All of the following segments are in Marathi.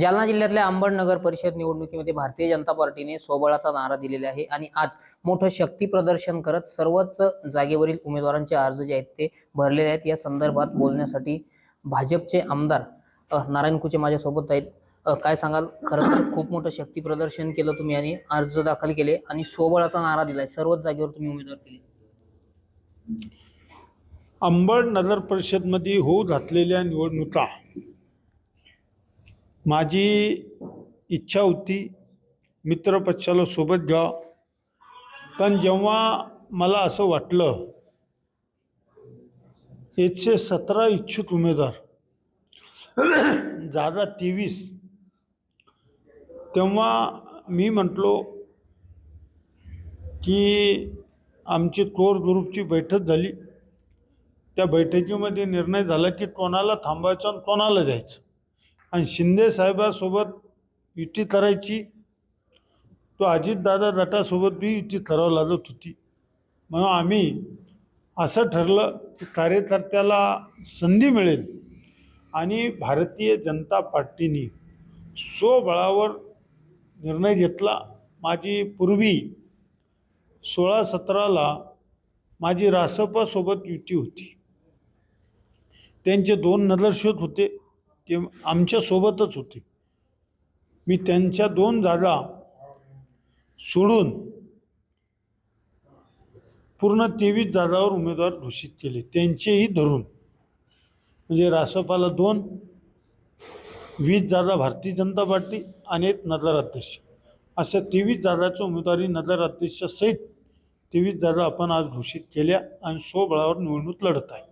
जालना जिल्ह्यातल्या अंबड नगर परिषद निवडणुकीमध्ये भारतीय जनता पार्टीने स्वबळाचा नारा दिलेला आहे आणि आज मोठं शक्ती प्रदर्शन करत सर्वच जागेवरील उमेदवारांचे अर्ज जे आहेत ते भरलेले आहेत. या संदर्भात बोलण्यासाठी भाजपचे आमदार नारायण कुचे माझ्यासोबत आहेत. काय सांगाल? खरं तर खूप मोठं शक्ती प्रदर्शन केलं तुम्ही आणि अर्ज दाखल केले आणि स्वबळाचा नारा दिलाय. सर्वच जागेवर तुम्ही उमेदवार केले. अंबड नगर परिषदमध्ये होऊ घातलेल्या निवडणुका माझी इच्छा होती मित्रपक्षाला सोबत घ्या पण जेव्हा मला असं वाटलं एकशे सतरा इच्छुक उमेदवार जागा तेवीस तेव्हा मी म्हटलो की आमची कोर ग्रुपची बैठक झाली. त्या बैठकीमध्ये निर्णय झाला की कोणाला थांबायचं आणि कोणाला जायचं. आणि शिंदे साहेबासोबत युती करायची तो अजितदादा नटासोबत बी युती करावं लागत होती. म्हणून आम्ही असं ठरलं की कार्यकर्त्याला संधी मिळेल आणि भारतीय जनता पार्टीने स्वबळावर निर्णय घेतला. माझी पूर्वी सोळा सतराला माझी रासपासोबत युती होती. त्यांचे दोन नगरसेवक होते. ते आमच्यासोबतच होते. मी त्यांच्या दोन जागा सोडून पूर्ण तेवीस जागावर उमेदवार घोषित केले. त्यांचेही धरून. म्हणजे रासपाला दोन वीस जागा भारतीय जनता पार्टी आणि एक नगराध्यक्ष. अशा तेवीस जागाच्या उमेदवारी नगराध्यक्षासहित तेवीस जागा आपण आज घोषित केल्या आणि स्वबळावर निवडणूक लढत आहे.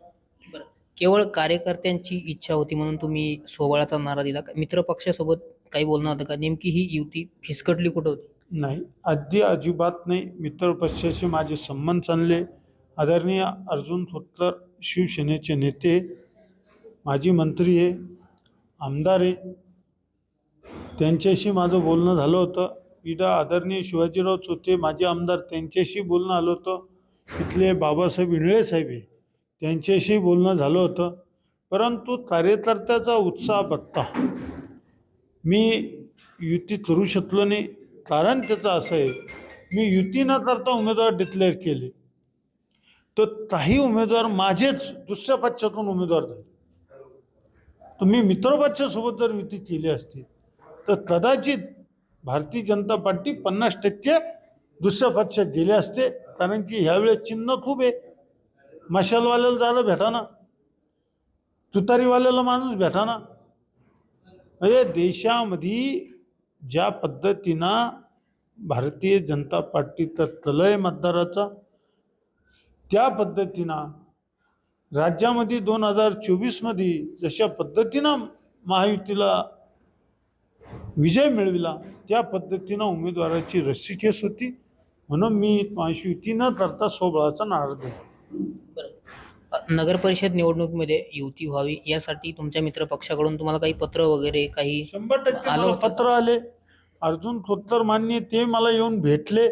केवळ कार्यकर्त्यांची इच्छा होती म्हणून तुम्ही स्वबळाचा नारा दिला. का मित्र पक्षासोबत काही बोलणं होतं का? नेमकी ही युती फिसकटली कुठं होती? नाही. अगदी अजिबात नाही. मित्रपक्षाशी माझे संबंध चालले आदरणीय अर्जुन खोतकर शिवसेनेचे नेते. माजी मंत्री आहे. आमदार आहे. त्यांच्याशी माझं बोलणं झालं होतं. इथं आदरणीय शिवाजीराव चोते माजी आमदार त्यांच्याशी बोलणं आलं होतं. इथले बाबासाहेब इंगळे साहेब आहे. त्यांच्याशी बोलणं झालं होतं. परंतु कार्यकर्त्याचा उत्साह बघता मी युती करू शकलो नाही. कारण त्याचं असं आहे मी युती न करता उमेदवार डिक्लेअर केले. तर काही उमेदवार माझेच दुसऱ्या पक्षातून उमेदवार झाले. तर मी मित्रपक्षासोबत जर युती केली असती तर कदाचित भारतीय जनता पार्टी पन्नास टक्के दुसऱ्या पक्षात गेले असते. कारण की ह्यावेळेस चिन्ह खूप आहे. मशालवाल्याला जायला भेटाना. तुतारीवाल्याला माणूस भेटाना. म्हणजे देशामध्ये ज्या पद्धतीनं भारतीय जनता पार्टीचा तलय मतदाराचा त्या पद्धतीनं राज्यामध्ये दोन हजार चोवीसमध्ये जशा पद्धतीनं महायुतीला विजय मिळविला त्या पद्धतीनं उमेदवाराची रस्सी केस होती. म्हणून मी माझी युती न करता सोबळाचा नारा दिला नगर परिषद निवडणुकीमध्ये युती व्हावी यासाठी तुमच्या मित्र पक्षाकडून तुम्हाला काही पत्र वगैरे काही शंभर टक्के आलं मला होतं. पत्र आले. अर्जुन खोतकर मान्य ते मला येऊन भेटले.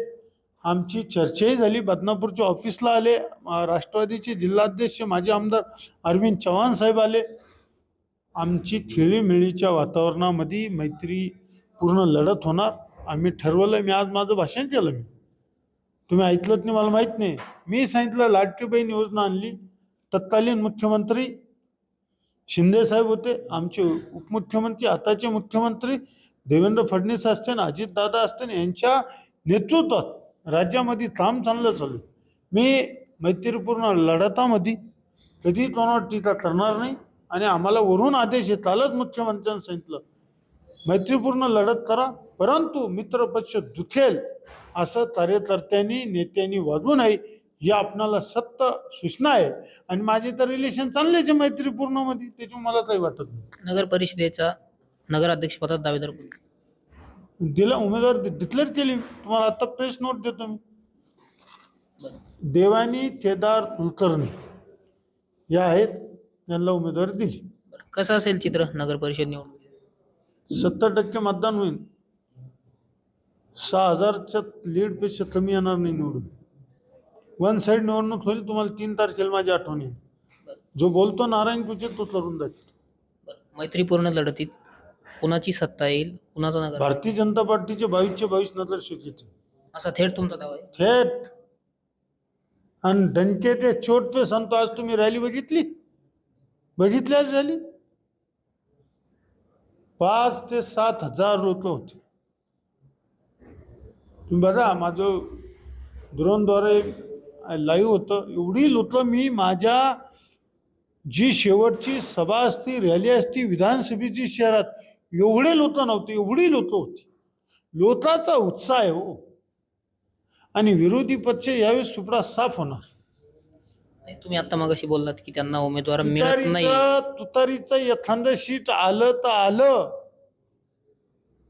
आमची चर्चाही झाली. बदनापूरच्या ऑफिसला आले. अं, राष्ट्रवादीचे जिल्हाध्यक्ष माजी आमदार अरविंद चव्हाण साहेब आले. आमची खेळीमेळीच्या वातावरणामध्ये मैत्री पूर्ण लढत होणार. आम्ही ठरवलं मी आज माझं भाषण केलं मी. तुम्ही ऐकलं नाही मला माहीत नाही. मी सांगितलं लाडकी बहीण योजना आणली. तत्कालीन मुख्यमंत्री शिंदे साहेब होते आमचे उपमुख्यमंत्री आताचे मुख्यमंत्री देवेंद्र फडणवीस असतील अजितदादा असतेन यांच्या नेतृत्वात राज्यामध्ये काम चांगलं चालू. मी मैत्रीपूर्ण लढतामध्ये कधी कोणावर टीका करणार नाही आणि आम्हाला वरून आदेश आहे कालच मुख्यमंत्र्यांनी सांगितलं. मैत्रीपूर्ण लढत करा परंतु मित्रपक्ष दुखेल. असं कार्यकर्त्यांनी नेत्यांनी वागू नये ही आपणाला सत्त सूचना आहे. आणि माझे तर रिलेशन चांगलेच आहे मैत्रीपूर्णमध्ये त्याच्यामुळे मला काही वाटत नाही. नगर परिषदेचा नगराध्यक्षपदात दावेदार कोण? दिला उमेदवार डिक्लेअर केली. तुम्हाला आता प्रेस नोट देतो मी. देवानी केदार कुलकर्णी. या आहेत यांना उमेदवारी दिली. बरं. कसं असेल चित्र नगर परिषद निवडणूक सत्तर टक्के मतदान होईल. सहा हजारच्या लीडपेक्षा कमी येणार नाही निवडून. वन साईड निवडणूक होईल तुम्हाला तीन तारखेला माझी आठवण येईल जो बोलतो नारायण कुचे तो तरुण बरं. मैत्रीपूर्ण लढतीत कुणाची सत्ता येईल कुणाचा नगर? भारतीय जनता पार्टीचे बावीसचे बावीस नगरसेवक येते असा थेट तुमचा दावा आहे? थेट. आणि डंके ते चोट पे सांगतो आज तुम्ही रॅली बघितली? बघितली आज रॅली पाच ते सात हजार लोक होते. तुम्ही बघा माझं ड्रोनद्वारे लाईव्ह होतं. एवढी लोक मी माझ्या जी शेवटची सभा असती रॅली असती विधानसभेची शहरात एवढे लोक नव्हते एवढी लोक होती. लोकाचा उत्साह आहे हो. आणि विरोधी पक्ष यावेळेस सुपडा साफ होणार. नाही, तुम्ही आता मगाशी बोललात की त्यांना उमेदवार मिळत नाही. तुतारीचं तुतारीचं एखादं शीट आलं तर आलं.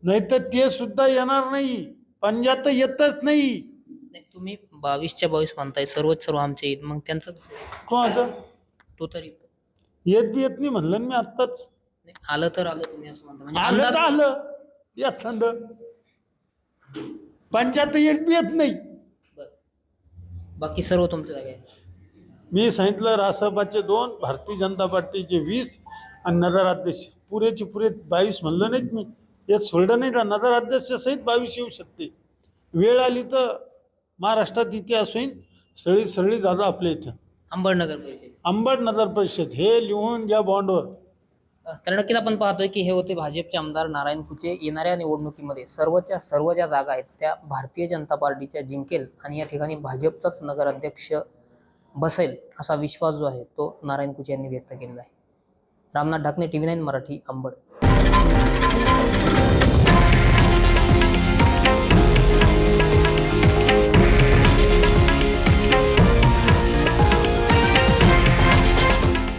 नाही तर ते सुद्धा येणार नाही. पंजाब तर येतच नाही. नाही, तुम्ही बावीसच्या बावीस म्हणताय सर्वच सर्व आमचे आहेत मग त्यांचं कसं? कोणाचं? तो तरी येत बी येत नाही म्हणलं ना मी आत्ताच. नाही, आलं तर आलं तुम्ही असं म्हणता. म्हणजे आलं तर अंदाज- आलं पंजाब तर येत बी येत नाही. बरं. बाकी सर्व तुमच्या जागे आहे. मी सांगितलं रासपाचे दोन भारतीय जनता पार्टीचे वीस आणि नगराध्यक्ष. पुरेचे पुरे बावीस म्हणलं नाहीत मी. यात सोडलं नाही का नगराध्यक्ष सहित बावीस येऊ शकते. वेळ आली तर महाराष्ट्रात इतिहास होईल सगळी सगळी जागा आपल्या इथं. अंबरनगर परिषद. अंबड नगर परिषद हे लिहून घ्या बॉन्डवर तर नक्कीच आपण पाहतोय की हे होते भाजपचे आमदार नारायण कुचे येणाऱ्या निवडणुकीमध्ये सर्वच्या सर्व ज्या जागा आहेत त्या भारतीय जनता पार्टीच्या जिंकेल आणि या ठिकाणी भाजपचाच नगराध्यक्ष बसेल असा विश्वास जो आहे तो नारायण कुचे यांनी व्यक्त केलेला आहे. Ramnath Dhakne TV nine Marathi Ambad.